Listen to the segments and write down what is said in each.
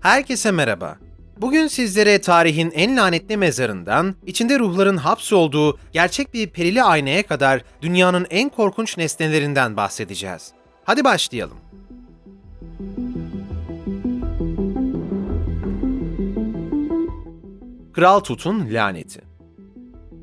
Herkese merhaba. Bugün sizlere tarihin en lanetli mezarından, içinde ruhların hapsolduğu gerçek bir perili aynaya kadar dünyanın en korkunç nesnelerinden bahsedeceğiz. Hadi başlayalım. Kral Tut'un laneti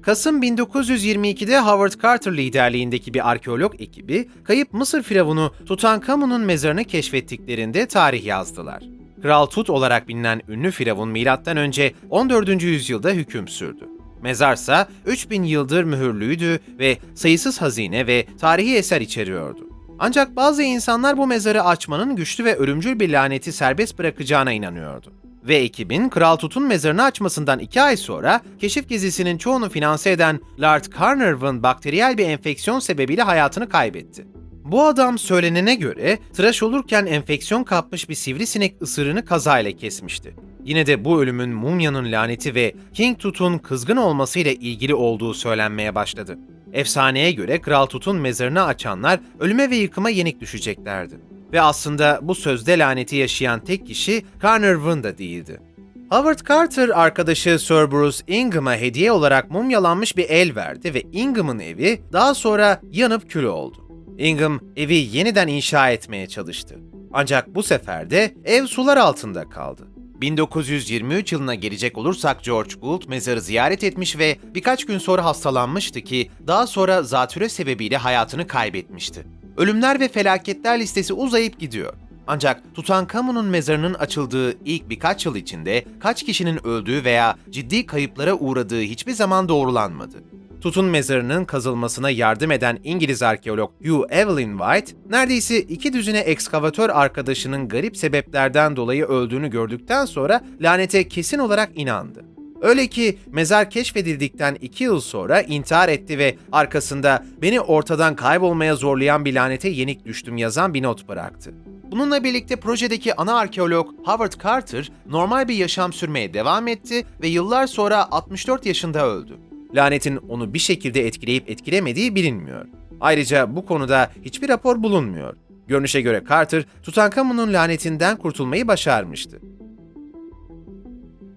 Kasım 1922'de Howard Carter liderliğindeki bir arkeolog ekibi, kayıp Mısır firavunu Tutankamon'un mezarını keşfettiklerinde tarih yazdılar. Kral Tut olarak bilinen ünlü firavun M.Ö. 14. yüzyılda hüküm sürdü. Mezarsa 3000 yıldır mühürlüydü ve sayısız hazine ve tarihi eser içeriyordu. Ancak bazı insanlar bu mezarı açmanın güçlü ve ölümcül bir laneti serbest bırakacağına inanıyordu. Ve ekibin Kral Tut'un mezarını açmasından iki ay sonra keşif gezisinin çoğunu finanse eden Lord Carnarvon bakteriyel bir enfeksiyon sebebiyle hayatını kaybetti. Bu adam söylenene göre tıraş olurken enfeksiyon kapmış bir sivrisinek ısırını kazayla kesmişti. Yine de bu ölümün mumyanın laneti ve King Tut'un kızgın olmasıyla ilgili olduğu söylenmeye başladı. Efsaneye göre Kral Tut'un mezarını açanlar ölüme ve yıkıma yenik düşeceklerdi. Ve aslında bu sözde laneti yaşayan tek kişi Carnarvon da değildi. Howard Carter arkadaşı Sir Bruce Ingham'a hediye olarak mumyalanmış bir el verdi ve Ingham'ın evi daha sonra yanıp kül oldu. Ingham evi yeniden inşa etmeye çalıştı. Ancak bu sefer de ev sular altında kaldı. 1923 yılına gelecek olursak George Gould mezarı ziyaret etmiş ve birkaç gün sonra hastalanmıştı ki daha sonra zatüre sebebiyle hayatını kaybetmişti. Ölümler ve felaketler listesi uzayıp gidiyor. Ancak Tutankamon'un mezarının açıldığı ilk birkaç yıl içinde kaç kişinin öldüğü veya ciddi kayıplara uğradığı hiçbir zaman doğrulanmadı. Tut'un mezarının kazılmasına yardım eden İngiliz arkeolog Hugh Evelyn White, neredeyse iki düzine ekskavatör arkadaşının garip sebeplerden dolayı öldüğünü gördükten sonra lanete kesin olarak inandı. Öyle ki mezar keşfedildikten iki yıl sonra intihar etti ve arkasında beni ortadan kaybolmaya zorlayan bir lanete yenik düştüm yazan bir not bıraktı. Bununla birlikte projedeki ana arkeolog Howard Carter normal bir yaşam sürmeye devam etti ve yıllar sonra 64 yaşında öldü. Lanetin onu bir şekilde etkileyip etkilemediği bilinmiyor. Ayrıca bu konuda hiçbir rapor bulunmuyor. Görünüşe göre Carter, Tutankamon'un lanetinden kurtulmayı başarmıştı.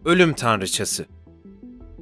Ölüm Tanrıçası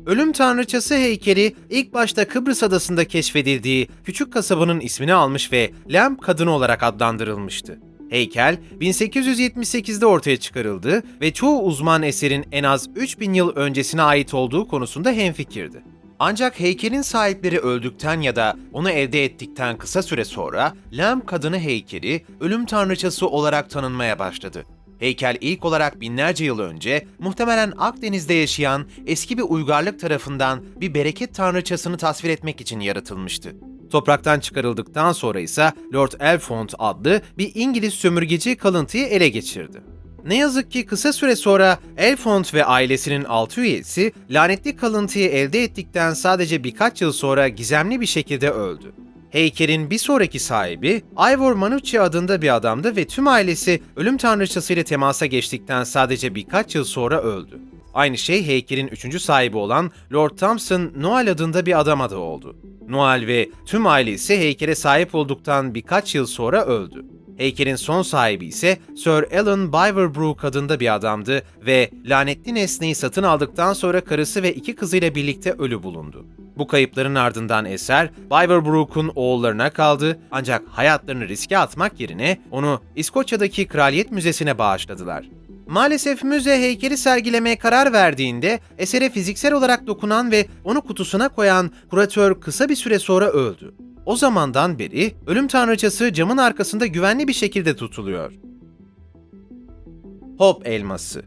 Ölüm Tanrıçası heykeli ilk başta Kıbrıs adasında keşfedildiği küçük kasabanın ismini almış ve Lamp Kadını olarak adlandırılmıştı. Heykel 1878'de ortaya çıkarıldı ve çoğu uzman eserin en az 3000 yıl öncesine ait olduğu konusunda hemfikirdi. Ancak heykelin sahipleri öldükten ya da onu elde ettikten kısa süre sonra Lamp Kadını heykeli ölüm tanrıçası olarak tanınmaya başladı. Heykel ilk olarak binlerce yıl önce muhtemelen Akdeniz'de yaşayan eski bir uygarlık tarafından bir bereket tanrıçasını tasvir etmek için yaratılmıştı. Topraktan çıkarıldıktan sonra ise Lord Elfont adlı bir İngiliz sömürgeci kalıntıyı ele geçirdi. Ne yazık ki kısa süre sonra Elfont ve ailesinin altı üyesi lanetli kalıntıyı elde ettikten sadece birkaç yıl sonra gizemli bir şekilde öldü. Heykelin bir sonraki sahibi Ivor Manucci adında bir adamdı ve tüm ailesi ölüm tanrıçası ile temasa geçtikten sadece birkaç yıl sonra öldü. Aynı şey heykelin üçüncü sahibi olan Lord Thompson Noel adında bir adama da oldu. Noel ve tüm ailesi heykele sahip olduktan birkaç yıl sonra öldü. Heykelin son sahibi ise Sir Alan Biverbrook adında bir adamdı ve lanetli nesneyi satın aldıktan sonra karısı ve iki kızıyla birlikte ölü bulundu. Bu kayıpların ardından eser Biverbrook'un oğullarına kaldı ancak hayatlarını riske atmak yerine onu İskoçya'daki Kraliyet Müzesi'ne bağışladılar. Maalesef müze heykeli sergilemeye karar verdiğinde esere fiziksel olarak dokunan ve onu kutusuna koyan kuratör kısa bir süre sonra öldü. O zamandan beri ölüm tanrıçası camın arkasında güvenli bir şekilde tutuluyor. Hop elması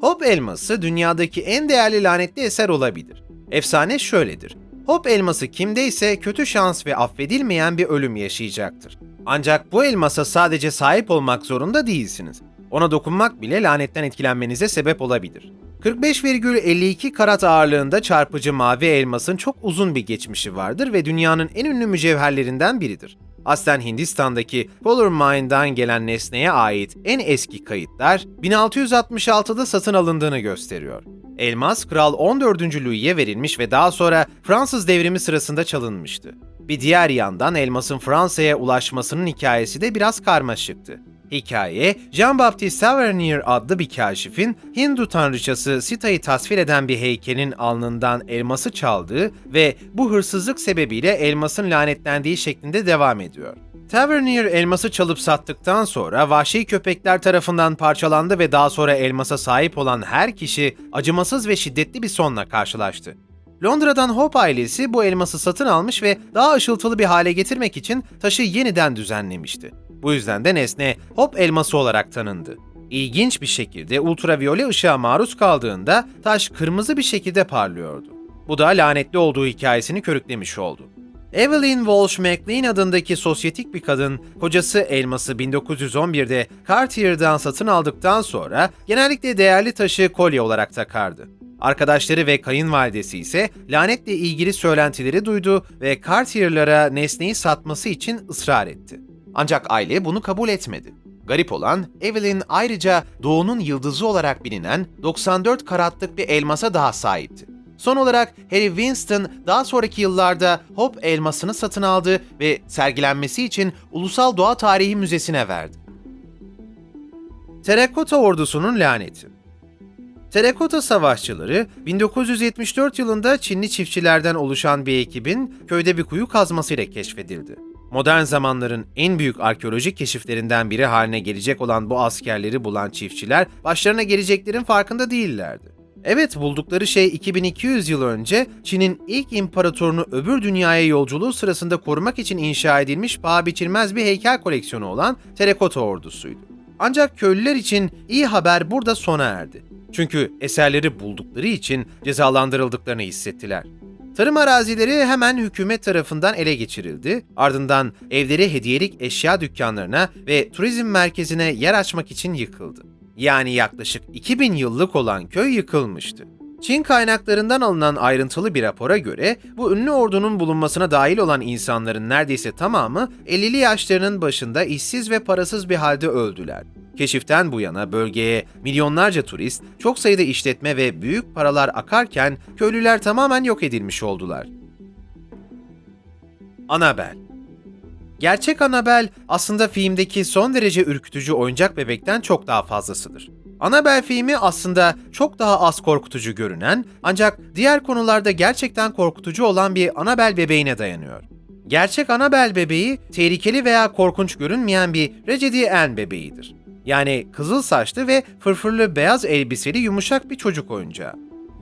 Hop elması dünyadaki en değerli lanetli eser olabilir. Efsane şöyledir. Hop elması kimdeyse kötü şans ve affedilmeyen bir ölüm yaşayacaktır. Ancak bu elmasa sadece sahip olmak zorunda değilsiniz. Ona dokunmak bile lanetten etkilenmenize sebep olabilir. 45,52 karat ağırlığında çarpıcı mavi elmasın çok uzun bir geçmişi vardır ve dünyanın en ünlü mücevherlerinden biridir. Aslen Hindistan'daki Polar Mine'dan gelen nesneye ait en eski kayıtlar 1666'da satın alındığını gösteriyor. Elmas, Kral 14. Louis'e verilmiş ve daha sonra Fransız devrimi sırasında çalınmıştı. Bir diğer yandan elmasın Fransa'ya ulaşmasının hikayesi de biraz karmaşıktı. Hikaye, Jean-Baptiste Tavernier adlı bir kaşifin Hindu tanrıçası Sita'yı tasvir eden bir heykelin alnından elması çaldığı ve bu hırsızlık sebebiyle elmasın lanetlendiği şeklinde devam ediyor. Tavernier elması çalıp sattıktan sonra vahşi köpekler tarafından parçalandı ve daha sonra elmasa sahip olan her kişi acımasız ve şiddetli bir sonla karşılaştı. Londra'dan Hope ailesi bu elması satın almış ve daha ışıltılı bir hale getirmek için taşı yeniden düzenlemişti. Bu yüzden de nesne Hope elması olarak tanındı. İlginç bir şekilde ultraviyole ışığa maruz kaldığında taş kırmızı bir şekilde parlıyordu. Bu da lanetli olduğu hikayesini körüklemiş oldu. Evelyn Walsh McLean adındaki sosyetik bir kadın, kocası elması 1911'de Cartier'dan satın aldıktan sonra genellikle değerli taşı kolye olarak takardı. Arkadaşları ve kayınvalidesi ise lanetle ilgili söylentileri duydu ve Cartier'lara nesneyi satması için ısrar etti. Ancak aile bunu kabul etmedi. Garip olan, Evelyn ayrıca Doğu'nun yıldızı olarak bilinen 94 karatlık bir elmasa daha sahipti. Son olarak Harry Winston daha sonraki yıllarda Hope elmasını satın aldı ve sergilenmesi için Ulusal Doğa Tarihi Müzesi'ne verdi. Terakota ordusunun laneti Terakota savaşçıları 1974 yılında Çinli çiftçilerden oluşan bir ekibin köyde bir kuyu kazmasıyla keşfedildi. Modern zamanların en büyük arkeolojik keşiflerinden biri haline gelecek olan bu askerleri bulan çiftçiler başlarına geleceklerin farkında değillerdi. Evet buldukları şey 2200 yıl önce Çin'in ilk imparatorunu öbür dünyaya yolculuğu sırasında korumak için inşa edilmiş paha biçilmez bir heykel koleksiyonu olan Terakota ordusuydu. Ancak köylüler için iyi haber burada sona erdi. Çünkü eserleri buldukları için cezalandırıldıklarını hissettiler. Tarım arazileri hemen hükümet tarafından ele geçirildi. Ardından evleri hediyelik eşya dükkanlarına ve turizm merkezine yer açmak için yıkıldı. Yani yaklaşık 2000 yıllık olan köy yıkılmıştı. Çin kaynaklarından alınan ayrıntılı bir rapora göre bu ünlü ordunun bulunmasına dahil olan insanların neredeyse tamamı 50'li yaşlarının başında işsiz ve parasız bir halde öldüler. Keşiften bu yana bölgeye milyonlarca turist, çok sayıda işletme ve büyük paralar akarken köylüler tamamen yok edilmiş oldular. Annabelle Gerçek Annabelle aslında filmdeki son derece ürkütücü oyuncak bebekten çok daha fazlasıdır. Annabelle filmi aslında çok daha az korkutucu görünen ancak diğer konularda gerçekten korkutucu olan bir Annabelle bebeğine dayanıyor. Gerçek Annabelle bebeği tehlikeli veya korkunç görünmeyen bir Regedy Ann bebeğidir. Yani kızıl saçlı ve fırfırlı beyaz elbiseli yumuşak bir çocuk oyuncağı.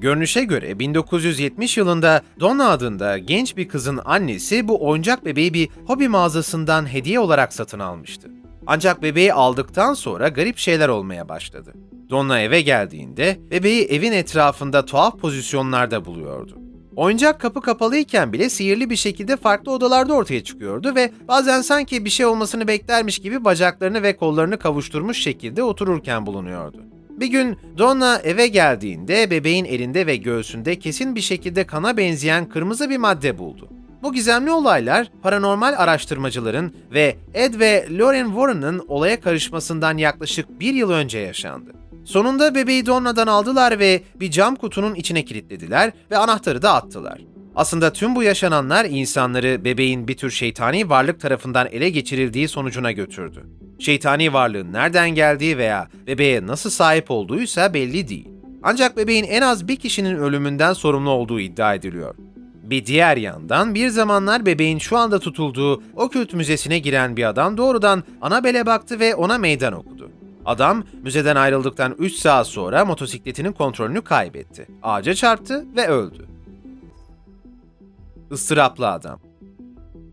Görünüşe göre 1970 yılında Donna adında genç bir kızın annesi bu oyuncak bebeği bir hobi mağazasından hediye olarak satın almıştı. Ancak bebeği aldıktan sonra garip şeyler olmaya başladı. Donna eve geldiğinde bebeği evin etrafında tuhaf pozisyonlarda buluyordu. Oyuncak kapı kapalıyken bile sihirli bir şekilde farklı odalarda ortaya çıkıyordu ve bazen sanki bir şey olmasını beklermiş gibi bacaklarını ve kollarını kavuşturmuş şekilde otururken bulunuyordu. Bir gün Donna eve geldiğinde bebeğin elinde ve göğsünde kesin bir şekilde kana benzeyen kırmızı bir madde buldu. Bu gizemli olaylar paranormal araştırmacıların ve Ed ve Lauren Warren'ın olaya karışmasından yaklaşık bir yıl önce yaşandı. Sonunda bebeği Donna'dan aldılar ve bir cam kutunun içine kilitlediler ve anahtarı da attılar. Aslında tüm bu yaşananlar insanları bebeğin bir tür şeytani varlık tarafından ele geçirildiği sonucuna götürdü. Şeytani varlığın nereden geldiği veya bebeğe nasıl sahip olduğuysa belli değil. Ancak bebeğin en az bir kişinin ölümünden sorumlu olduğu iddia ediliyor. Bir diğer yandan bir zamanlar bebeğin şu anda tutulduğu okült müzesine giren bir adam doğrudan Annabelle'e baktı ve ona meydan okudu. Adam müzeden ayrıldıktan 3 saat sonra motosikletinin kontrolünü kaybetti. Ağaca çarptı ve öldü. Istıraplı Adam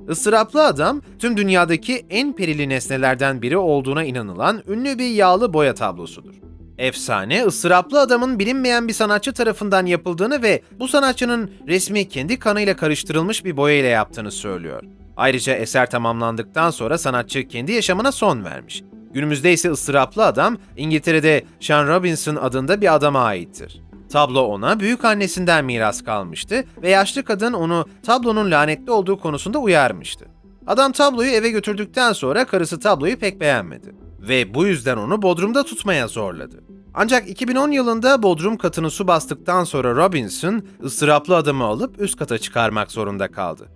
Istıraplı adam, tüm dünyadaki en perili nesnelerden biri olduğuna inanılan ünlü bir yağlı boya tablosudur. Efsane, ıstıraplı adamın bilinmeyen bir sanatçı tarafından yapıldığını ve bu sanatçının resmi kendi kanıyla karıştırılmış bir boya ile yaptığını söylüyor. Ayrıca eser tamamlandıktan sonra sanatçı kendi yaşamına son vermiş. Günümüzde ise ıstıraplı adam İngiltere'de Sean Robinson adında bir adama aittir. Tablo ona büyük annesinden miras kalmıştı ve yaşlı kadın onu tablonun lanetli olduğu konusunda uyarmıştı. Adam tabloyu eve götürdükten sonra karısı tabloyu pek beğenmedi ve bu yüzden onu bodrumda tutmaya zorladı. Ancak 2010 yılında bodrum katını su bastıktan sonra Robinson ıstıraplı adamı alıp üst kata çıkarmak zorunda kaldı.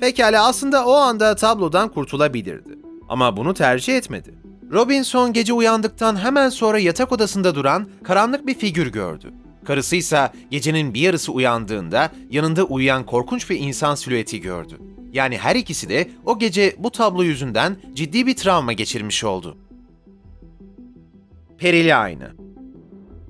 Pekala aslında o anda tablodan kurtulabilirdi. Ama bunu tercih etmedi. Robinson gece uyandıktan hemen sonra yatak odasında duran karanlık bir figür gördü. Karısı ise gecenin bir yarısı uyandığında yanında uyuyan korkunç bir insan silüeti gördü. Yani her ikisi de o gece bu tablo yüzünden ciddi bir travma geçirmiş oldu. Perili ayna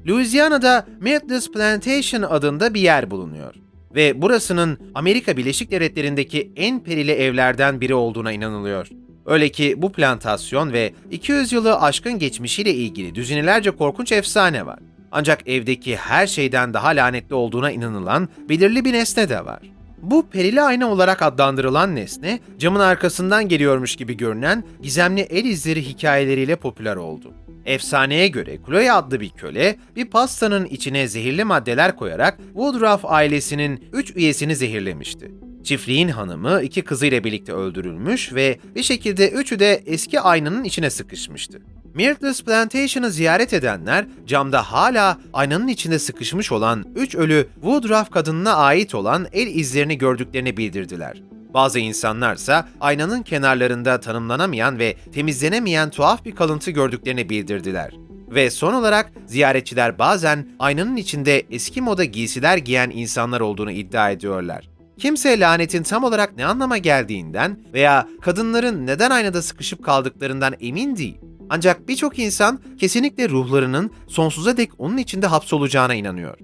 Louisiana'da Miltons Plantation adında bir yer bulunuyor. Ve burasının Amerika Birleşik Devletleri'ndeki en perili evlerden biri olduğuna inanılıyor. Öyle ki bu plantasyon ve 200 yılı aşkın geçmişiyle ilgili düzinelerce korkunç efsane var. Ancak evdeki her şeyden daha lanetli olduğuna inanılan belirli bir nesne de var. Bu perili ayna olarak adlandırılan nesne, camın arkasından geliyormuş gibi görünen gizemli el izleri hikayeleriyle popüler oldu. Efsaneye göre Chloe adlı bir köle, bir pastanın içine zehirli maddeler koyarak Woodruff ailesinin 3 üyesini zehirlemişti. Çiftliğin hanımı iki kızıyla birlikte öldürülmüş ve bir şekilde üçü de eski aynanın içine sıkışmıştı. Myrtles Plantation'ı ziyaret edenler camda hala aynanın içinde sıkışmış olan üç ölü Woodruff kadınına ait olan el izlerini gördüklerini bildirdiler. Bazı insanlarsa aynanın kenarlarında tanımlanamayan ve temizlenemeyen tuhaf bir kalıntı gördüklerini bildirdiler. Ve son olarak ziyaretçiler bazen aynanın içinde eski moda giysiler giyen insanlar olduğunu iddia ediyorlar. Kimse lanetin tam olarak ne anlama geldiğinden veya kadınların neden aynada sıkışıp kaldıklarından emin değil. Ancak birçok insan kesinlikle ruhlarının sonsuza dek onun içinde hapsolacağına inanıyor.